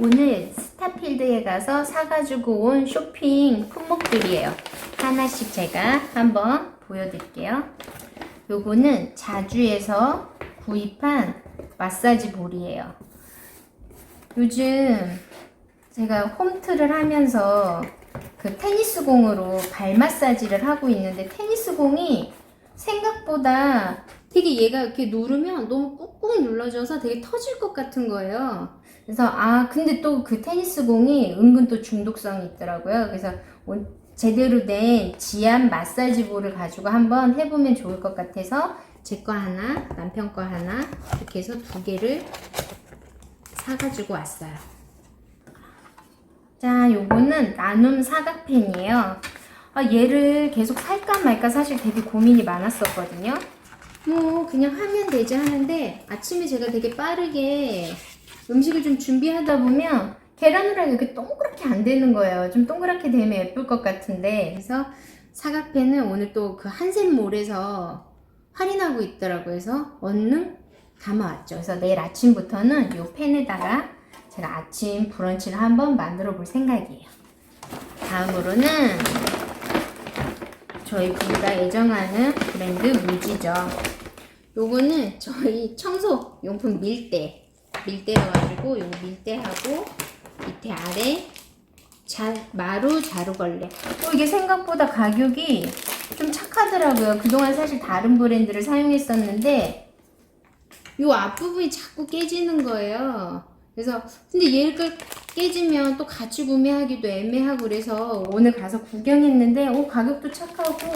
오늘 스타필드에 가서 사가지고 온 쇼핑 품목들이에요. 하나씩 제가 한번 보여드릴게요. 요거는 자주에서 구입한 마사지 볼이에요. 요즘 제가 홈트를 하면서 그 테니스 공으로 발 마사지를 하고 있는데 테니스 공이 생각보다 되게 얘가 이렇게 누르면 너무 꾹꾹 눌러져서 되게 터질 것 같은 거예요. 그래서 아 근데 또 그 테니스 공이 은근 또 중독성이 있더라고요. 그래서 오- 제대로 된 지압 마사지 볼을 가지고 한번 해보면 좋을 것 같아서 제 거 하나, 남편 거 하나 이렇게 해서 두 개를 사가지고 왔어요. 자, 요거는 나눔 사각펜이에요. 아, 얘를 계속 살까 말까 사실 되게 고민이 많았었거든요. 뭐 그냥 하면 되지 하는데 아침에 제가 되게 빠르게 음식을 좀 준비하다 보면 계란 후라이가 이렇게 동그랗게 안 되는 거예요. 좀 동그랗게 되면 예쁠 것 같은데 그래서 사각펜은 오늘 또 그 한샘몰에서 할인하고 있더라고요. 그래서 얼른 담아왔죠. 그래서 내일 아침부터는 이 펜에다가 제가 아침 브런치를 한번 만들어 볼 생각이에요. 다음으로는 저희 부부가 애정하는 브랜드 무지죠. 요거는 저희 청소 용품 밀대. 밀대여가지고 요거 밀대하고 밑에 아래 자, 마루 자루걸레. 어, 이게 생각보다 가격이 좀 착하더라고요. 그동안 사실 다른 브랜드를 사용했었는데 요 앞부분이 자꾸 깨지는 거예요. 그래서 근데 얘가 깨지면 또 같이 구매하기도 애매하고 그래서 오늘 가서 구경했는데 오 가격도 착하고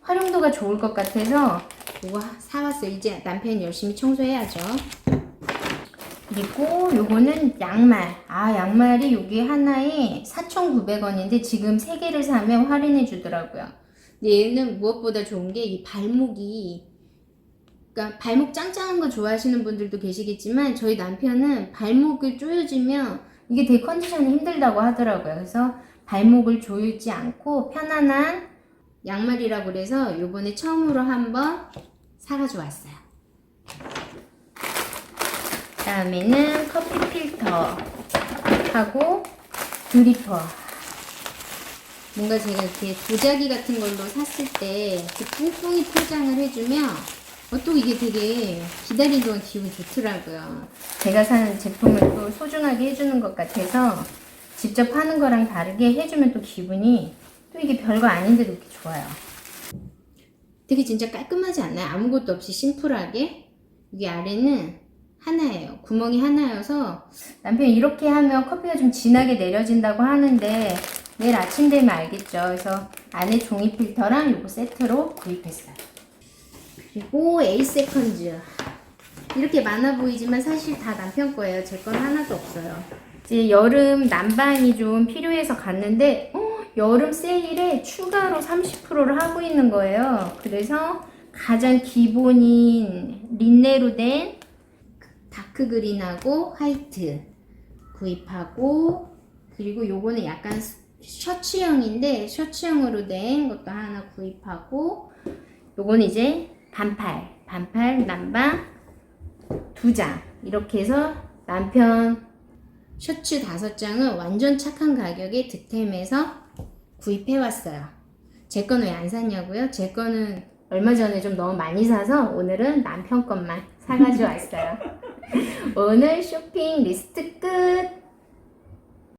활용도가 좋을 것 같아서 이거 사왔어요. 이제 남편이 열심히 청소해야죠. 그리고 요거는 양말. 아, 양말이 여기 하나에 4,900원인데 지금 3개를 사면 할인해 주더라고요. 얘는 무엇보다 좋은 게 이 발목이 그러니까 발목 짱짱한 거 좋아하시는 분들도 계시겠지만 저희 남편은 발목을 조여지면 이게 되게 컨디션이 힘들다고 하더라고요. 그래서 발목을 조이지 않고 편안한 양말이라고 그래서 요번에 처음으로 한번 사가지고 왔어요. 다음에는 커피 필터 하고 드리퍼 뭔가 제가 이렇게 도자기 같은 걸로 샀을 때 이렇게 뿡뿡이 포장을 해주면 어, 또 이게 되게 기다리는 동안 기분 좋더라고요. 제가 사는 제품을 또 소중하게 해주는 것 같아서 직접 하는 거랑 다르게 해주면 또 기분이 또 이게 별거 아닌데도 이렇게 좋아요. 되게 진짜 깔끔하지 않나요? 아무것도 없이 심플하게 여기 아래는 하나예요. 구멍이 하나여서 남편이 이렇게 하면 커피가 좀 진하게 내려진다고 하는데 내일 아침 되면 알겠죠. 그래서 안에 종이 필터랑 요거 세트로 구입했어요. 그리고 에이세컨즈 이렇게 많아 보이지만 사실 다 남편 거예요. 제 건 하나도 없어요. 이제 여름 난방이 좀 필요해서 갔는데 어, 여름 세일에 추가로 30%를 하고 있는 거예요. 그래서 가장 기본인 린네로 된 다크 그린하고 화이트 구입하고 그리고 요거는 약간 셔츠형인데 셔츠형으로 된 것도 하나 구입하고 요거는 이제 반팔 반팔 남방 두 장 이렇게 해서 남편 셔츠 다섯 장은 완전 착한 가격에 득템해서 구입해 왔어요. 제 거는 왜 안 샀냐고요? 제 거는 얼마 전에 좀 너무 많이 사서 오늘은 남편 것만 사가지고 왔어요. 오늘 쇼핑 리스트 끝!